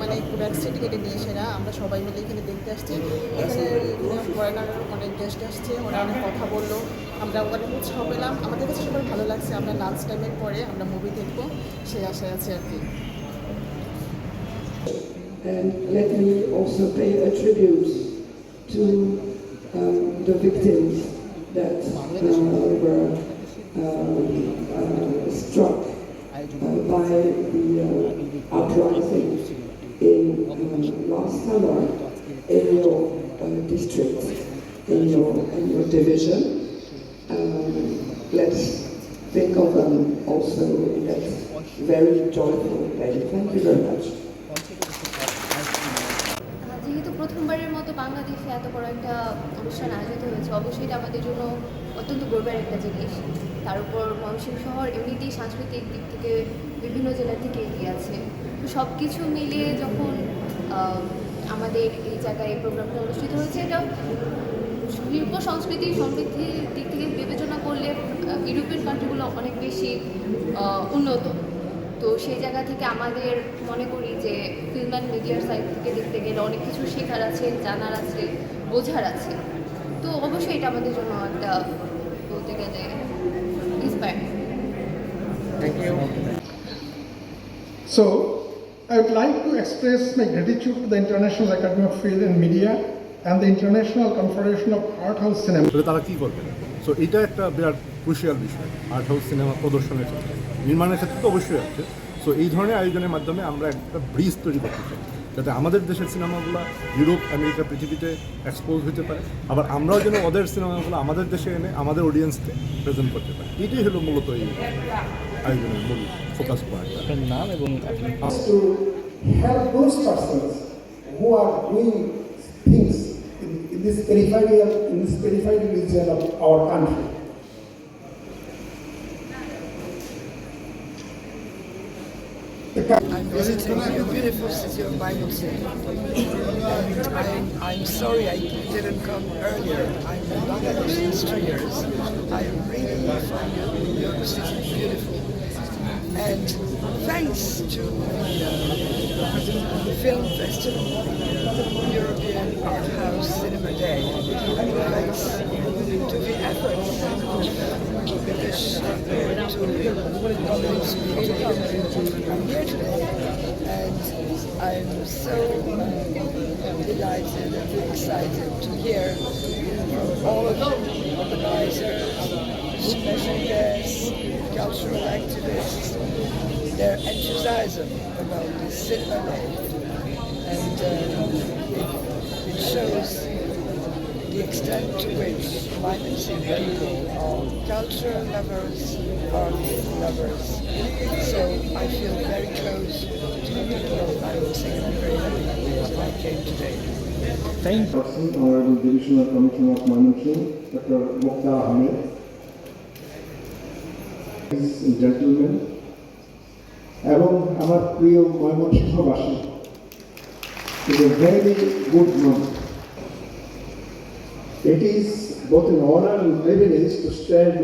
মানে ভ্যাকসিন কেটে নিয়ে এসেরা আমরা সবাই মিলে এখানে দেখতে আসছি। এখানে ফরেনার অনেক গেস্ট আসছে ওরা অনেক কথা বলল। আমরা অনেক উৎসাহ পেলাম। আমাদের কাছে সবার ভালো লাগছে আমরা লাঞ্চ টাইমের পরে আমরা মুভি দেখব সেই আশায় আছে আর কি। And let me also pay a tribute to um, the victims that uh, were um, uh, struck uh, by the uh, uprising. In um, last in your uh, district, in your, in your division. Um, let's think of them also in that very joyful day. Thank you very much. যেহেতু প্রথমবারের মতো বাংলাদেশে এত বড় একটা অনুষ্ঠান আয়োজিত হয়েছে অবশ্যই এটা আমাদের জন্য অত্যন্ত গর্বের একটা জিনিস তার উপর ময়মনসিংহ শহর এমনিতেই সাংস্কৃতিক দিক থেকে বিভিন্ন জেলা থেকে এগিয়ে আছে সব কিছু মিলিয়ে যখন আমাদের এই জায়গায় এই প্রোগ্রামটা অনুষ্ঠিত হয়েছে এটা শিল্প সংস্কৃতি সমৃদ্ধির দিক থেকে বিবেচনা করলে ইউরোপিয়ান কান্ট্রিগুলো অনেক বেশি উন্নত। তো সেই জায়গা থেকে আমাদের মনে করি যে ফিল্ম অ্যান্ড মিডিয়ার সাইড থেকে দেখতে গেলে অনেক কিছু শেখার আছে জানার আছে বোঝার আছে। তো অবশ্যই এটা আমাদের জন্য একটা বলতে গেলে inspiring So, I would like to express my gratitude to the International Academy of Film and Media and the International Confederation of Art House Cinema. তারা কি করবে সো এটা একটা বিরাট ক্রুশিয়াল বিষয় আর্ট হাউস সিনেমা প্রদর্শনের ক্ষেত্রে নির্মাণের ক্ষেত্রে তো অবশ্যই আছে সো এই ধরনের আয়োজনের মাধ্যমে আমরা একটা ব্রিজ তৈরি করতে চাই যাতে আমাদের দেশের সিনেমাগুলো ইউরোপ আমেরিকা পৃথিবীতে এক্সপোজ হতে পারে। আবার আমরাও যেন ওদের সিনেমাগুলো আমাদের দেশে এনে আমাদের অডিয়েন্সকে প্রেজেন্ট করতে পারি। এটাই হলো মূলত এই আয়োজনের মূল focus point those persons who are doing things in, in this peripheral in this peripheral region of our country. I'm visiting your beautiful city of Mymensingh. And I'm, I'm sorry I didn't come earlier. I'm in years. I really find your city beautiful. And thanks to the film festival, European Art House Cinema Day, thanks to the efforts of British I'm here today and I'm so delighted and excited to hear from all of you, organizers, special guests, cultural activists, their enthusiasm about this cinema. And uh, it, it shows the extent to which Mymensingh people are culture lovers, art lovers. So I feel very close to the people of Mymensingh and I'm very happy that I came today. person, Honorable Divisional Commissioner of Mymensingh, Dr. Mukhtar Ahmed. Ladies and gentlemen, এবং আমার প্রিয় ময়মনসিংহবাসী It is a very good month. It is both an honor and privilege to stand